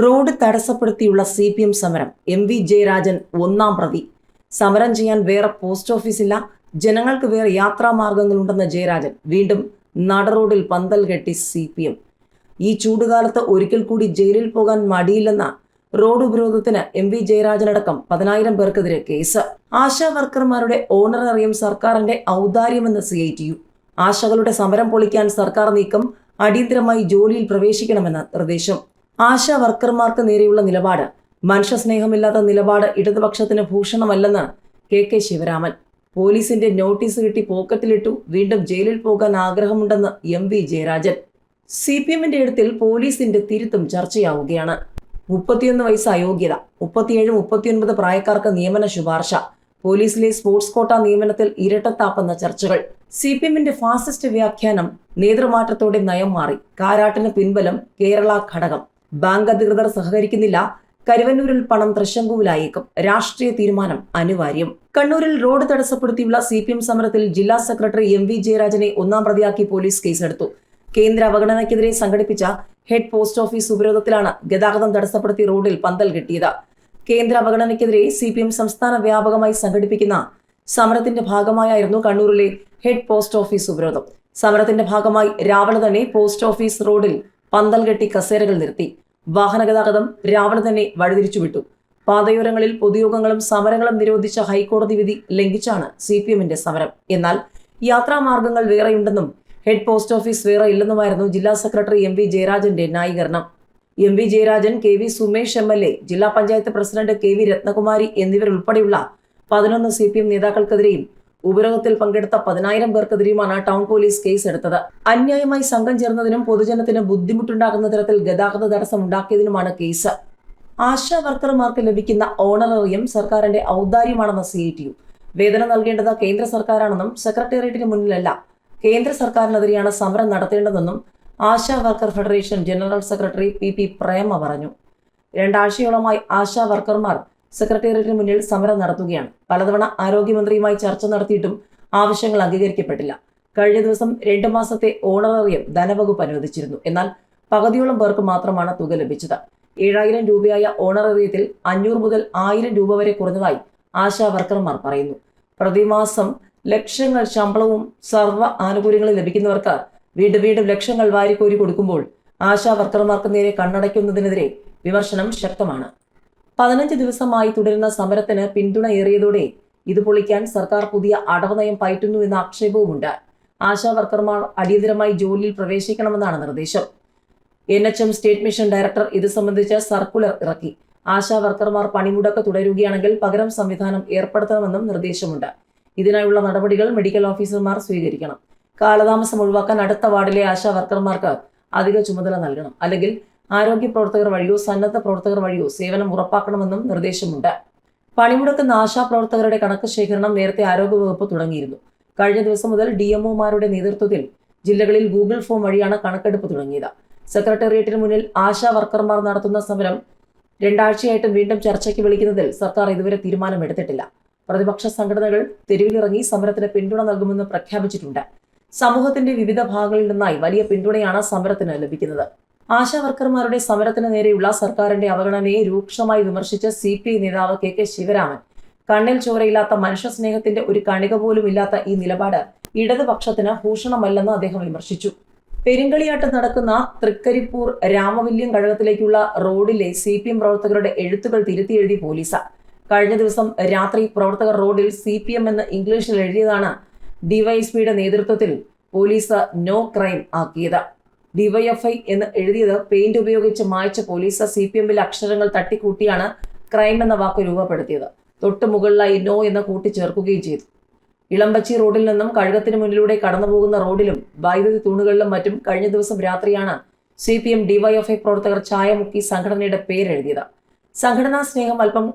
Road തടസ്സപ്പെടുത്തിയുള്ള C P M സമരം. M V Jayarajan ഒന്നാം പ്രതി. സമരം ചെയ്യാൻ വേറെ പോസ്റ്റ് ഓഫീസില്ല ജനങ്ങൾക്ക് വേറെ യാത്രാമാർഗങ്ങളുണ്ടെന്ന ജയരാജൻ വീണ്ടും നട റോഡിൽ പന്തൽ കെട്ടി സി പി എം. ഈ ചൂടുകാലത്ത് ഒരിക്കൽ കൂടി ജയിലിൽ പോകാൻ മടിയില്ലെന്ന റോഡ് ഉപരോധത്തിന് എം വി ജയരാജനടക്കം പതിനായിരം പേർക്കെതിരെ കേസ്. ആശാ വർക്കർമാരുടെ ഓണററിയം സർക്കാരിന്റെ ഔദാര്യമെന്ന് സി ഐ ടി യു. ആശകളുടെ സമരം പൊളിക്കാൻ സർക്കാർ നീക്കം അടിയന്തരമായി ജോലിയിൽ പ്രവേശിക്കണമെന്ന് നിർദ്ദേശം. ആശാ വർക്കർമാർക്ക് നേരെയുള്ള നിലപാട്. മനുഷ്യസ്നേഹമില്ലാത്ത നിലപാട് ഇടതുപക്ഷത്തിന് ഭൂഷണമല്ലെന്ന് കെ കെ ശിവരാമൻ. പോലീസിന്റെ നോട്ടീസ് കിട്ടി പോക്കറ്റിലിട്ടു വീണ്ടും ജയിലിൽ പോകാൻ ആഗ്രഹമുണ്ടെന്ന് M V Jayarajan. C P എമ്മിന്റെ എഴുത്തിൽ പോലീസിന്റെ തിരുത്തും ചർച്ചയാവുകയാണ്. മുപ്പത്തിയൊന്ന് വയസ്സ് അയോഗ്യത മുപ്പത്തിയേഴ് മുപ്പത്തിയൊൻപത് പ്രായക്കാർക്ക് നിയമന ശുപാർശ പോലീസിലെ സ്പോർട്സ് കോട്ട നിയമനത്തിൽ ഇരട്ടത്താപ്പെന്ന ചർച്ചകൾ. സി പി എമ്മിന്റെ ഫാസിസ്റ്റ് വ്യാഖ്യാനം നേതൃമാറ്റത്തോടെ നയം മാറി കാരാട്ടിന് പിൻബലം കേരള ഘടകം. ബാങ്ക് അധികൃതർ സഹകരിക്കുന്നില്ല. കരുവന്നൂരിൽ പണം തൃശങ്കുവിലായേക്കും രാഷ്ട്രീയ തീരുമാനം അനിവാര്യം. കണ്ണൂരിൽ റോഡ് തടസ്സപ്പെടുത്തിയുള്ള സി പി എം സമരത്തിൽ ജില്ലാ സെക്രട്ടറി എം വി ജയരാജനെ ഒന്നാം പ്രതിയാക്കി പോലീസ് കേസെടുത്തു. കേന്ദ്ര അവഗണനയ്ക്കെതിരെ സംഘടിപ്പിച്ച ഹെഡ് പോസ്റ്റ് ഓഫീസ് ഉപരോധത്തിലാണ് ഗതാഗതം തടസ്സപ്പെടുത്തി റോഡിൽ പന്തൽ കെട്ടിയത്. കേന്ദ്ര അവഗണനയ്ക്കെതിരെ സി പി എം സംസ്ഥാന വ്യാപകമായി സംഘടിപ്പിക്കുന്ന സമരത്തിന്റെ ഭാഗമായായിരുന്നു കണ്ണൂരിലെ ഹെഡ് പോസ്റ്റ് ഓഫീസ് ഉപരോധം. സമരത്തിന്റെ ഭാഗമായി രാവിലെ തന്നെ പോസ്റ്റ് ഓഫീസ് റോഡിൽ പന്തൽ കെട്ടി കസേരകൾ നിർത്തി. വാഹന ഗതാഗതം രാവിലെ തന്നെ വഴിതിരിച്ചുവിട്ടു. പാതയോരങ്ങളിൽ പൊതുയോഗങ്ങളും സമരങ്ങളും നിരോധിച്ച ഹൈക്കോടതി വിധി ലംഘിച്ചാണ് സി പി എമ്മിന്റെ സമരം. എന്നാൽ യാത്രാമാർഗങ്ങൾ വേറെയുണ്ടെന്നും ഹെഡ് പോസ്റ്റ് ഓഫീസ് വേറെ ഇല്ലെന്നുമായിരുന്നു ജില്ലാ സെക്രട്ടറി എം വി ജയരാജന്റെ ന്യായീകരണം. M V Jayarajan K V Sumesh M L A ജില്ലാ panchayat president K V Rathnakumari എന്നിവരുൾപ്പെടെയുള്ള പതിനൊന്ന് സി പി എം നേതാക്കൾക്കെതിരെയും ഉപരോധത്തിൽ പങ്കെടുത്ത പതിനായിരം പേർക്കെതിരെയുമാണ് ടൗൺ പോലീസ് കേസ് എടുത്തത്. അന്യായമായി സംഘം ചേർന്നതിനും പൊതുജനത്തിന് ബുദ്ധിമുട്ടുണ്ടാകുന്ന തരത്തിൽ ഗതാഗത തടസ്സം ഉണ്ടാക്കിയതിനുമാണ് കേസ്. ആശാ വർക്കർമാർക്ക് ലഭിക്കുന്ന ഓണററിയം സർക്കാരിന്റെ ഔദാര്യമാണെന്ന് സി ടി യു. വേതനം നൽകേണ്ടത് കേന്ദ്ര സർക്കാരാണെന്നും സെക്രട്ടേറിയറ്റിന് മുന്നിലല്ല. കേന്ദ്ര സർക്കാരിനെതിരെയാണ് സമരം നടത്തേണ്ടതെന്നും ASHA worker federation general secretary P P Prema പറഞ്ഞു. രണ്ടാഴ്ചയോളമായി ആശാ വർക്കർമാർ സെക്രട്ടേറിയറ്റിന് മുന്നിൽ സമരം നടത്തുകയാണ്. പലതവണ ആരോഗ്യമന്ത്രിയുമായി ചർച്ച നടത്തിയിട്ടും ആവശ്യങ്ങൾ അംഗീകരിക്കപ്പെട്ടില്ല. കഴിഞ്ഞ ദിവസം രണ്ടു മാസത്തെ ഓണറേറിയം ധനവകുപ്പ് അനുവദിച്ചിരുന്നു. എന്നാൽ പകുതിയോളം പേർക്ക് മാത്രമാണ് തുക ലഭിച്ചത്. ഏഴായിരം രൂപയായ ഓണറേറിയത്തിൽ അഞ്ഞൂറ് മുതൽ ആയിരം രൂപ വരെ കുറഞ്ഞതായി ആശാ വർക്കർമാർ പറയുന്നു. പ്രതിമാസം ലക്ഷങ്ങൾ ശമ്പളവും സർവ ആനുകൂല്യങ്ങളും ലഭിക്കുന്നവർക്ക് വീണ്ടും വീണ്ടും ലക്ഷങ്ങൾ വാരിക്കോരി കൊടുക്കുമ്പോൾ ആശാ വർക്കർമാർക്ക് നേരെ കണ്ണടയ്ക്കുന്നതിനെതിരെ വിമർശനം ശക്തമാണ്. പതിനഞ്ച് ദിവസമായി തുടരുന്ന സമരത്തിന് പിന്തുണയേറിയതോടെ ഇത് പൊളിക്കാൻ സർക്കാർ പുതിയ അടവ് നയം പയറ്റുന്നു എന്ന ആക്ഷേപവുമുണ്ട്. ആശാവർക്കർമാർ അടിയന്തരമായി ജോലിയിൽ പ്രവേശിക്കണമെന്നാണ് നിർദ്ദേശം. N H M state mission director ഇത് സംബന്ധിച്ച് സർക്കുലർ ഇറക്കി. ആശാവർക്കർമാർ പണിമുടക്ക് തുടരുകയാണെങ്കിൽ പകരം സംവിധാനം ഏർപ്പെടുത്തണമെന്നും നിർദ്ദേശമുണ്ട്. ഇതിനായുള്ള നടപടികൾ മെഡിക്കൽ ഓഫീസർമാർ സ്വീകരിക്കണം. കാലതാമസം ഒഴിവാക്കാൻ അടുത്ത വാർഡിലെ ആശാവർക്കർമാർക്ക് അധിക ചുമതല നൽകണം. അല്ലെങ്കിൽ ആരോഗ്യ പ്രവർത്തകർ വഴിയോ സന്നദ്ധ പ്രവർത്തകർ വഴിയോ സേവനം ഉറപ്പാക്കണമെന്നും നിർദ്ദേശമുണ്ട്. പണിമുടക്കുന്ന ആശാപ്രവർത്തകരുടെ കണക്ക് ശേഖരണം നേരത്തെ ആരോഗ്യവകുപ്പ് തുടങ്ങിയിരുന്നു. കഴിഞ്ഞ ദിവസം മുതൽ ഡി എംഒമാരുടെ നേതൃത്വത്തിൽ ജില്ലകളിൽ ഗൂഗിൾ ഫോം വഴിയാണ് കണക്കെടുപ്പ് തുടങ്ങിയത്. സെക്രട്ടേറിയറ്റിന് മുന്നിൽ ആശാ വർക്കർമാർ നടത്തുന്ന സമരം രണ്ടാഴ്ചയായിട്ടും വീണ്ടും ചർച്ചയ്ക്ക് വിളിക്കുന്നതിൽ സർക്കാർ ഇതുവരെ തീരുമാനമെടുത്തിട്ടില്ല. പ്രതിപക്ഷ സംഘടനകൾ തെരുവിലിറങ്ങി സമരത്തിന് പിന്തുണ നൽകുമെന്ന് പ്രഖ്യാപിച്ചിട്ടുണ്ട്. സമൂഹത്തിന്റെ വിവിധ ഭാഗങ്ങളിൽ നിന്നായി വലിയ പിന്തുണയാണ് സമരത്തിന് ലഭിക്കുന്നത്. ആശാ വർക്കർമാരുടെ സമരത്തിന് നേരെയുള്ള സർക്കാരിന്റെ അവഗണനയെ രൂക്ഷമായി വിമർശിച്ച സി പി ഐ നേതാവ് കെ കെ ശിവരാമൻ. കണ്ണിൽ ചോരയില്ലാത്ത മനുഷ്യസ്നേഹത്തിന്റെ ഒരു കണിക പോലും ഇല്ലാത്ത ഈ നിലപാട് ഇടതുപക്ഷത്തിന് ഭൂഷണമല്ലെന്ന് അദ്ദേഹം വിമർശിച്ചു. പെരുങ്കളിയാട്ട് നടക്കുന്ന തൃക്കരിപ്പൂർ രാമവല്യം കഴകത്തിലേക്കുള്ള റോഡിലെ സി പി എം പ്രവർത്തകരുടെ എഴുത്തുകൾ തിരുത്തി എഴുതി പോലീസ്. കഴിഞ്ഞ ദിവസം രാത്രി പ്രവർത്തകർ റോഡിൽ സി പി എം എന്ന് ഇംഗ്ലീഷിൽ എഴുതിയതാണ് ഡിവൈഎസ്പിയുടെ നേതൃത്വത്തിൽ പോലീസ് നോ ക്രൈം ആക്കിയത്. ഡിവൈഎഫ്ഐ എന്ന് എഴുതിയത് പെയിന്റ് ഉപയോഗിച്ച് മായ്ച്ച പോലീസ് സി പി എമ്മിലെ അക്ഷരങ്ങൾ തട്ടിക്കൂട്ടിയാണ് ക്രൈം എന്ന വാക്ക് രൂപപ്പെടുത്തിയത്. തൊട്ട് മുകളിലായി നോ എന്ന് കൂട്ടിച്ചേർക്കുകയും ചെയ്തു. ഇളമ്പച്ചി റോഡിൽ നിന്നും കഴുകത്തിന് മുന്നിലൂടെ കടന്നുപോകുന്ന റോഡിലും വൈദ്യുതി തൂണുകളിലും മറ്റും കഴിഞ്ഞ ദിവസം രാത്രിയാണ് സി പി എം ഡിവൈഎഫ്ഐ പ്രവർത്തകർ ചായമുക്കി സംഘടനയുടെ പേരെഴുതിയത്. സംഘടനാ സ്നേഹം അല്പം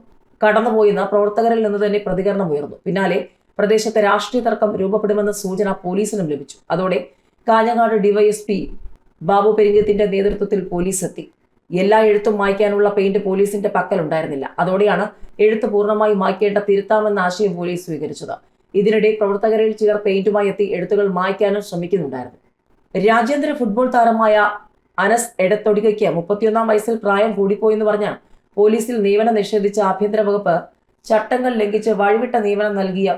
കടന്നുപോയെന്ന പ്രവർത്തകരിൽ നിന്ന് തന്നെ പ്രതികരണം ഉയർന്നു. പിന്നാലെ പ്രദേശത്തെ രാഷ്ട്രീയ തർക്കം രൂപപ്പെടുമെന്ന സൂചന പോലീസിനും ലഭിച്ചു. അതോടെ കാഞ്ഞങ്ങാട് ഡിവൈഎസ്പി ബാബു പെരിഞ്ഞത്തിന്റെ നേതൃത്വത്തിൽ പോലീസ് എത്തി. എല്ലാ എഴുത്തും മായ്ക്കാനുള്ള പെയിന്റ് പോലീസിന്റെ പക്കലുണ്ടായിരുന്നില്ല. അതോടെയാണ് എഴുത്ത് പൂർണമായി മായ്ക്കേണ്ട തിരുത്താമെന്ന ആശയം പോലീസ് സ്വീകരിച്ചത്. ഇതിനിടെ പ്രവർത്തകരിൽ ചിലർ പെയിന്റുമായി എത്തി എഴുത്തുകൾ മായ്ക്കാനും ശ്രമിക്കുന്നുണ്ടായിരുന്നു. രാജ്യാന്തര ഫുട്ബോൾ താരമായ അനസ് എടത്തൊടികയ്ക്ക് മുപ്പത്തിയൊന്നാം വയസ്സിൽ പ്രായം കൂടിപ്പോയെന്ന് പറഞ്ഞ പോലീസിൽ നിയമനം നിഷേധിച്ച ആഭ്യന്തര വകുപ്പ് ചട്ടങ്ങൾ ലംഘിച്ച് വഴിവിട്ട നിയമനം നൽകിയ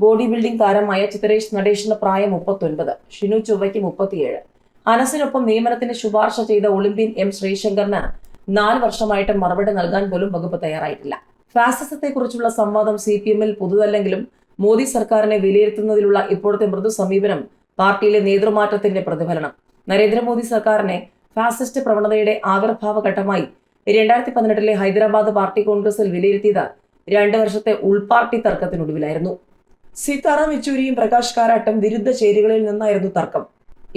ബോഡി ബിൽഡിംഗ് താരമായ ചിത്രേഷ് നടേഷിന് പ്രായം മുപ്പത്തൊൻപത് ഷിനു ചൊവ്വയ്ക്ക് മുപ്പത്തിയേഴ്. അനസിനൊപ്പം നിയമനത്തിന് ശുപാർശ ചെയ്ത ഒളിമ്പ്യൻ എം ശ്രീശങ്കറിന് നാല് വർഷമായിട്ട് മറുപടി നൽകാൻ പോലും വകുപ്പ് തയ്യാറായിട്ടില്ല. ഫാസിസത്തെക്കുറിച്ചുള്ള സംവാദം സി പി എമ്മിൽ പുതുതല്ലെങ്കിലും മോദി സർക്കാരിനെ വിലയിരുത്തുന്നതിലുള്ള ഇപ്പോഴത്തെ മൃദു സമീപനം പാർട്ടിയിലെ നേതൃമാറ്റത്തിന്റെ പ്രതിഫലനം. നരേന്ദ്രമോദി സർക്കാരിനെ ഫാസിസ്റ്റ് പ്രവണതയുടെ ആവിർഭാവ ഘട്ടമായി രണ്ടായിരത്തി പതിനെട്ടിലെ ഹൈദരാബാദ് പാർട്ടി കോൺഗ്രസിൽ വിലയിരുത്തിയത് രണ്ട് വർഷത്തെ ഉൾപാർട്ടി തർക്കത്തിനൊടുവിലായിരുന്നു. സീതാറാം യെച്ചൂരിയും പ്രകാശ് കാരാട്ടും വിരുദ്ധ ചേരികളിൽ നിന്നായിരുന്നു തർക്കം.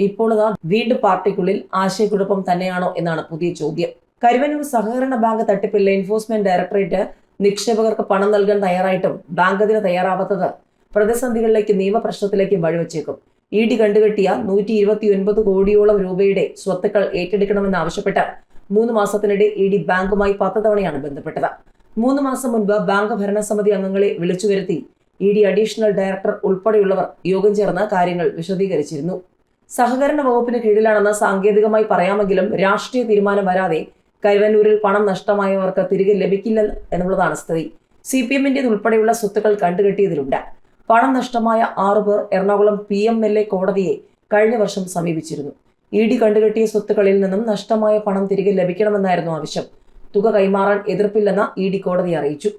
ഇപ്പോൾ ഇതാ വീണ്ടും പാർട്ടിക്കുള്ളിൽ ആശയക്കുഴപ്പം തന്നെയാണോ എന്നാണ് പുതിയ ചോദ്യം. കരുവന്നൂർ സഹകരണ ബാങ്ക് തട്ടിപ്പിൽ എൻഫോഴ്സ്മെന്റ് ഡയറക്ടറേറ്റ് നിക്ഷേപകർക്ക് പണം നൽകാൻ തയ്യാറായിട്ടും ബാങ്ക് അതിന് തയ്യാറാവാത്തത് പ്രതിസന്ധികളിലേക്ക് നിയമപ്രശ്നത്തിലേക്കും വഴിവെച്ചേക്കും. ഇ ഡി കണ്ടുകെട്ടിയ നൂറ്റി ഇരുപത്തി ഒൻപത് കോടിയോളം രൂപയുടെ സ്വത്തുക്കൾ ഏറ്റെടുക്കണമെന്നാവശ്യപ്പെട്ട് മൂന്ന് മാസത്തിനിടെ ഇ ഡി ബാങ്കുമായി പത്ത് തവണയാണ് ബന്ധപ്പെട്ടത്. മൂന്ന് മാസം മുൻപ് ബാങ്ക് ഭരണസമിതി അംഗങ്ങളെ വിളിച്ചു വരുത്തി ഇ ഡി അഡീഷണൽ ഡയറക്ടർ ഉൾപ്പെടെയുള്ളവർ യോഗം ചേർന്ന് കാര്യങ്ങൾ വിശദീകരിച്ചിരുന്നു. സഹകരണ വകുപ്പിന് കീഴിലാണെന്ന് സാങ്കേതികമായി പറയാമെങ്കിലും രാഷ്ട്രീയ തീരുമാനം വരാതെ കരുവന്നൂരിൽ പണം നഷ്ടമായവർക്ക് തിരികെ ലഭിക്കില്ല എന്നുള്ളതാണ് സ്ഥിതി. സി പി എമ്മിന്റെ ഉൾപ്പെടെയുള്ള സ്വത്തുക്കൾ കണ്ടുകെട്ടിയതിലുണ്ട്. പണം നഷ്ടമായ ആറുപേർ Ernakulam P M L A കോടതിയെ കഴിഞ്ഞ വർഷം സമീപിച്ചിരുന്നു. ഇ ഡി കണ്ടുകെട്ടിയ സ്വത്തുക്കളിൽ നിന്നും നഷ്ടമായ പണം തിരികെ ലഭിക്കണമെന്നായിരുന്നു ആവശ്യം. തുക കൈമാറാൻ എതിർപ്പില്ലെന്ന് ഇ ഡി കോടതി അറിയിച്ചു.